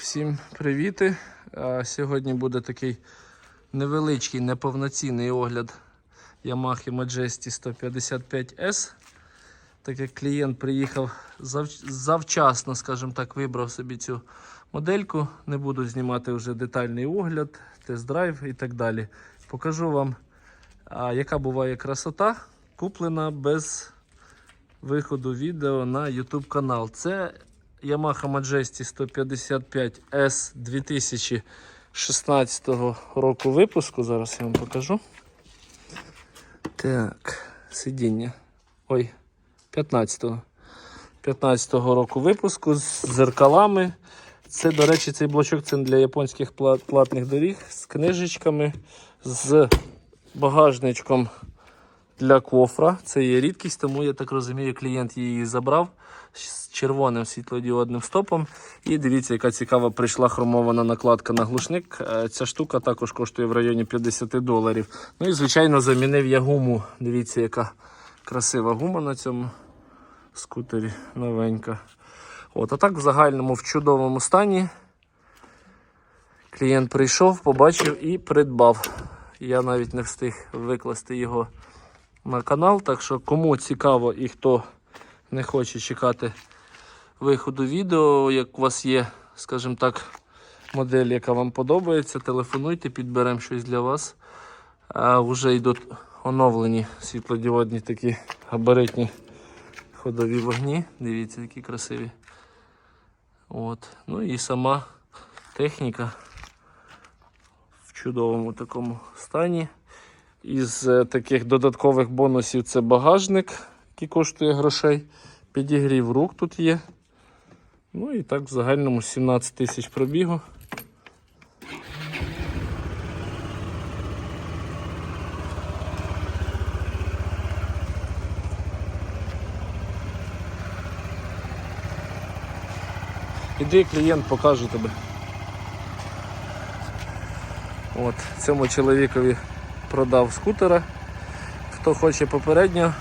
всім привіти. Сьогодні буде такий невеличкий, неповноцінний огляд Yamaha Majesty 155S. Так як клієнт приїхав зав- завчасно, скажімо так, вибрав собі цю модельку. Не буду знімати вже детальний огляд, тест-драйв і так далі. Покажу вам, яка буває красота, куплена без виходу відео на YouTube канал. Це Yamaha Majesty 155S 2016 року випуску. Зараз я вам покажу. Так, сидіння. Ой, 15-го. 15-го року випуску з зеркалами. Це, до речі, цей блочок це для японських платних доріг з книжечками, з багажничком для кофра. Це є рідкість, тому я так розумію, клієнт її забрав з червоним світлодіодним стопом. І дивіться, яка цікава прийшла хромована накладка на глушник. Е, Ця штука також коштує в районі 50 доларів. Ну і, звичайно, замінив я гуму. Дивіться, яка красива гума на цьому скутері новенька. От, а так в загальному в чудовому стані. Клієнт прийшов, побачив і придбав. Я навіть не встиг викласти його на канал. Так що кому цікаво і хто не хоче чекати виходу відео, як у вас є, скажімо так, модель, яка вам подобається, телефонуйте, підберемо щось для вас. А вже йдуть оновлені світлодіодні такі габаритні ходові вогні. Дивіться, які красиві. От. Ну і сама техніка в чудовому такому стані. Із е, таких додаткових бонусів це багажник, який коштує грошей. Підігрів рук тут є. Ну і так в загальному 17 тисяч пробігу. Іди, клієнт покаже тебе. От, цьому чоловікові продав скутера. Хто хоче попередньо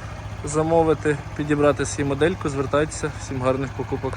замовити, підібрати свій модельку, звертайтеся. Всім гарних покупок.